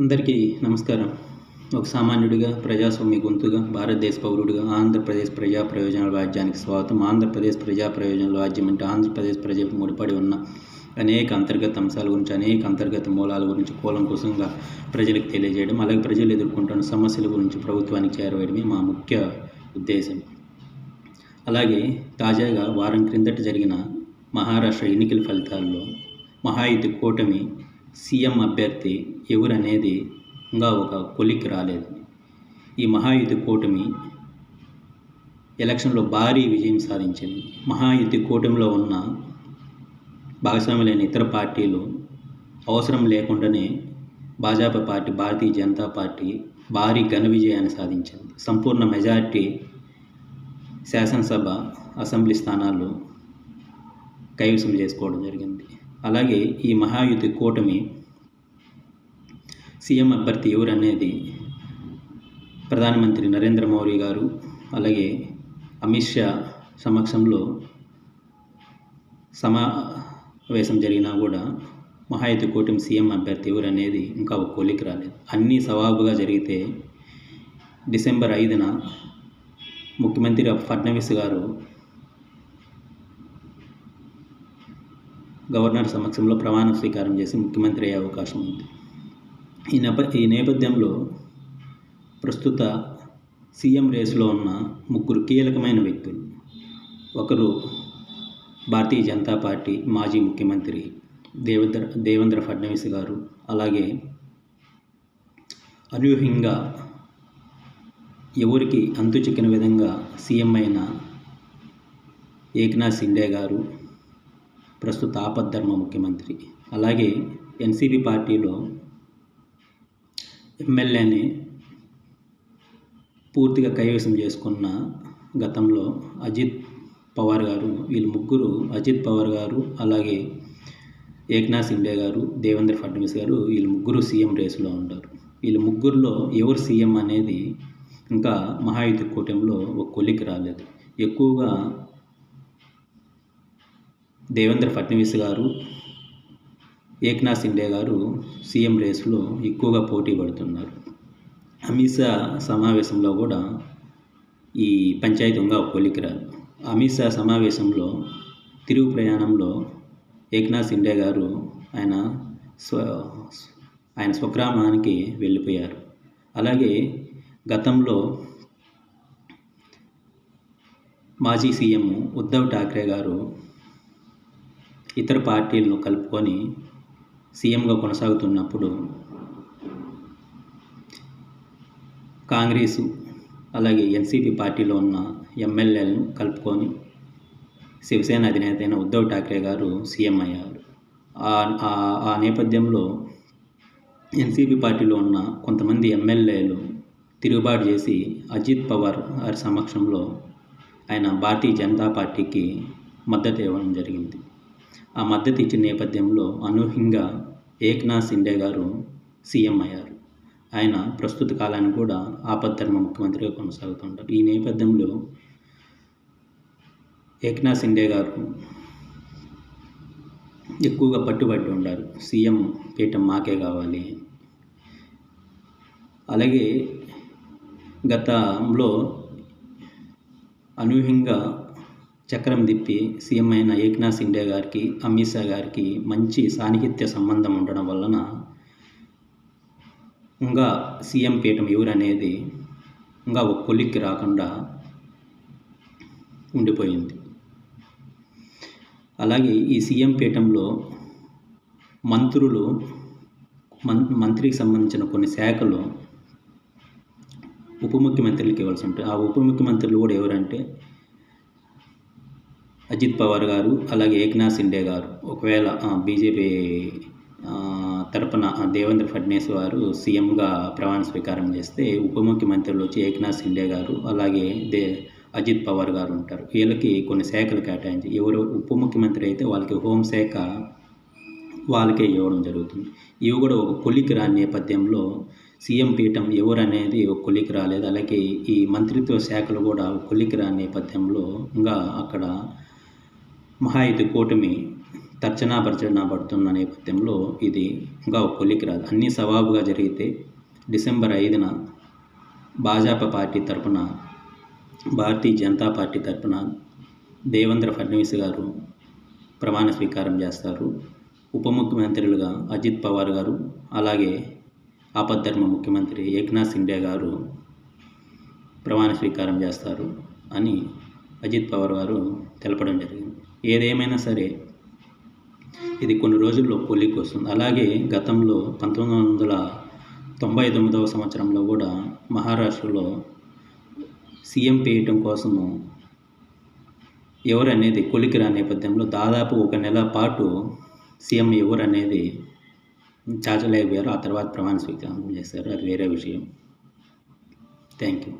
అందరికీ నమస్కారం. ఒక సామాన్యుడిగా ప్రజాస్వామ్య గొంతుగా భారతదేశ పౌరుడిగా ఆంధ్రప్రదేశ్ ప్రజా ప్రయోజనాల రాజ్యానికి స్వాగతం. ఆంధ్రప్రదేశ్ ప్రజా ప్రయోజనాల రాజ్యం అంటే ఆంధ్రప్రదేశ్ ప్రజలకు ముడిపడి ఉన్న అనేక అంతర్గత అంశాల గురించి అనేక అంతర్గత మూలాల గురించి కూలంకుశంగా ప్రజలకు తెలియజేయడం అలాగే ప్రజలు ఎదుర్కొంటున్న సమస్యల గురించి ప్రభుత్వానికి చేరవేయడమే మా ముఖ్య ఉద్దేశం. అలాగే తాజాగా వారం క్రిందట జరిగిన మహారాష్ట్ర ఎన్నికల ఫలితాల్లో మహాయుద్ధ కూటమి సీఎం అభ్యర్థి ఎవరనేది ఇంకా ఒక కొలిక్కి రాలేదు. ఈ మహాయుద్ధ కూటమి ఎలక్షన్లో భారీ విజయం సాధించింది. మహాయుద్ధ కూటమిలో ఉన్న భాగస్వాములైన ఇతర పార్టీలు అవసరం లేకుండానే భాజపా పార్టీ భారతీయ జనతా పార్టీ భారీ ఘన విజయాన్ని సాధించింది. సంపూర్ణ మెజార్టీ శాసనసభ అసెంబ్లీ స్థానాలు కైవసం చేసుకోవడం జరిగింది. అలాగే ఈ మహాయుతి కూటమి సీఎం అభ్యర్థి ఎవరనేది ప్రధానమంత్రి నరేంద్ర మోడీ గారు అలాగే అమిత్ షా సమక్షంలో సమావేశం జరిగినా కూడా మహాయుతి కూటమి సీఎం అభ్యర్థి ఎవరనేది ఇంకా ఒక కొలికి రాలేదు. అన్నీ సవాబుగా జరిగితే డిసెంబర్ ఐదున ముఖ్యమంత్రి ఫడ్నవీస్ గారు గవర్నర్ సమక్షంలో ప్రమాణ స్వీకారం చేసి ముఖ్యమంత్రి అయ్యే అవకాశం ఉంది. ఈ నేప ఈ నేపథ్యంలో ప్రస్తుత సీఎం రేసులో ఉన్న ముగ్గురు కీలకమైన వ్యక్తులు ఒకరు భారతీయ జనతా పార్టీ మాజీ ముఖ్యమంత్రి దేవేంద్ర దేవేంద్ర ఫడ్నవీస్ గారు అలాగే అనూహ్యంగా ఎవరికి అంతు చిక్కిన విధంగా సీఎం అయిన ఏక్నాథ్ సిండే గారు ప్రస్తుత ఆపద్ధర్మ ముఖ్యమంత్రి. అలాగే ఎన్సీపీ పార్టీలో ఎమ్మెల్యేని పూర్తిగా కైవసం చేసుకున్న గతంలో అజిత్ పవార్ గారు వీళ్ళు ముగ్గురు అజిత్ పవార్ గారు అలాగే ఏక్నాథ్ సిండే గారు దేవేంద్ర ఫడ్నవీస్ గారు వీళ్ళు ముగ్గురు సీఎం రేసులో ఉంటారు వీళ్ళు ముగ్గురులో ఎవరు సీఎం అనేది ఇంకా మహాయుద్ధ కూటమిలో ఒక కొలికి రాలేదు. ఎక్కువగా దేవేంద్ర ఫడ్నవీస్ గారు ఏక్నాథ్ సిండే గారు సీఎం రేసులో ఎక్కువగా పోటీ పడుతున్నారు. అమిత్ షా సమావేశంలో కూడా ఈ పంచాయతీ ఉంగా కొలికి అమిత్ షా సమావేశంలో తిరుగు ప్రయాణంలో ఏక్నాథ్ సిండే గారు ఆయన స్వ ఆయన స్వగ్రామానికి వెళ్ళిపోయారు. అలాగే గతంలో మాజీ సీఎం ఉద్ధవ్ ఠాక్రే గారు ఇతర పార్టీలను కలుపుకొని సీఎంగా కొనసాగుతున్నప్పుడు కాంగ్రెసు అలాగే ఎన్సీపీ పార్టీలో ఉన్న ఎమ్మెల్యేలను కలుపుకొని శివసేన అధినేత అయిన ఉద్ధవ్ ఠాక్రే గారు సీఎం అయ్యారు. ఆ నేపథ్యంలో ఎన్సీపీ పార్టీలో ఉన్న కొంతమంది ఎమ్మెల్యేలు తిరుగుబాటు చేసి అజిత్ పవార్ గారి సమక్షంలో ఆయన భారతీయ జనతా పార్టీకి మద్దతు ఇవ్వడం జరిగింది. ఆ మద్దతు ఇచ్చిన నేపథ్యంలో అనూహ్యంగా ఏక్నాథ్ సిండే గారు సీఎం అయ్యారు. ఆయన ప్రస్తుత కాలానికి కూడా ఆపద్ధర్మ ముఖ్యమంత్రిగా కొనసాగుతుంటారు. ఈ నేపథ్యంలో ఏక్నాథ్ సిండే గారు ఎక్కువగా పట్టుబట్టి ఉండారు. సీఎం పీఠం మాకే కావాలి. అలాగే గతంలో అనూహ్యంగా చక్రం తిప్పి సీఎం అయిన ఏక్నాథ్ సిండే గారికి అమిత్ షా గారికి మంచి సాన్నిహిత్య సంబంధం ఉండడం వలన ఇంకా సీఎం పీఠం ఎవరనేది ఇంకా ఒక కొలిక్కి రాకుండా ఉండిపోయింది. అలాగే ఈ సీఎం పీఠంలో మంత్రులు మం మంత్రికి సంబంధించిన కొన్ని శాఖలు ఉప ముఖ్యమంత్రులకు ఇవ్వాల్సి ఉంటుంది ఆ ఉప ముఖ్యమంత్రులు కూడా ఎవరంటే అజిత్ పవార్ గారు అలాగే ఏక్నాథ్ సిండే గారు. ఒకవేళ బీజేపీ తరపున దేవేంద్ర ఫడ్నేస్ గారు సీఎంగా ప్రమాణ స్వీకారం చేస్తే ఉప ముఖ్యమంత్రులు వచ్చి ఏక్నాథ్ సిండే గారు అలాగే దే అజిత్ పవార్ గారు ఉంటారు. వీళ్ళకి కొన్ని శాఖలు కేటాయించి ఎవరు ఉప ముఖ్యమంత్రి అయితే వాళ్ళకి హోంశాఖ వాళ్ళకే ఇవ్వడం జరుగుతుంది. ఇవి కూడా ఒక కొలికి రాని నేపథ్యంలో సీఎం పీఠం ఎవరు అనేది ఒక కొలికి రాలేదు. అలాగే ఈ మంత్రిత్వ శాఖలు కూడా కొలికి రాని నేపథ్యంలో ఇంకా అక్కడ మహాయుతి కూటమి తర్చనా భర్చనా పడుతున్న నేపథ్యంలో ఇది ఇంకా ఒక కొలికి రాదు. అన్నీ సవాబుగా జరిగితే డిసెంబర్ ఐదున భాజపా పార్టీ తరపున భారతీయ జనతా పార్టీ తరపున దేవేంద్ర ఫడ్నవీస్ గారు ప్రమాణ స్వీకారం చేస్తారు. ఉప ముఖ్యమంత్రులుగా అజిత్ పవార్ గారు అలాగే ఆపద్ధర్మ ముఖ్యమంత్రి ఏక్నాథ్ సిండే గారు ప్రమాణ స్వీకారం చేస్తారు అని అజిత్ పవార్ గారు తెలపడం జరిగింది. ఏదేమైనా సరే ఇది కొన్ని రోజుల్లో పోలికి వస్తుంది. అలాగే గతంలో పంతొమ్మిది వందల తొంభై తొమ్మిదవ సంవత్సరంలో కూడా మహారాష్ట్రలో సీఎం పేయటం కోసము ఎవరు అనేది కొలికి రా నేపథ్యంలో దాదాపు ఒక నెల పాటు సీఎం ఎవరు అనేది చాచలేకపోయారు ఆ తర్వాత ప్రమాణ స్వీకారం చేశారు. అది వేరే విషయం. Thank you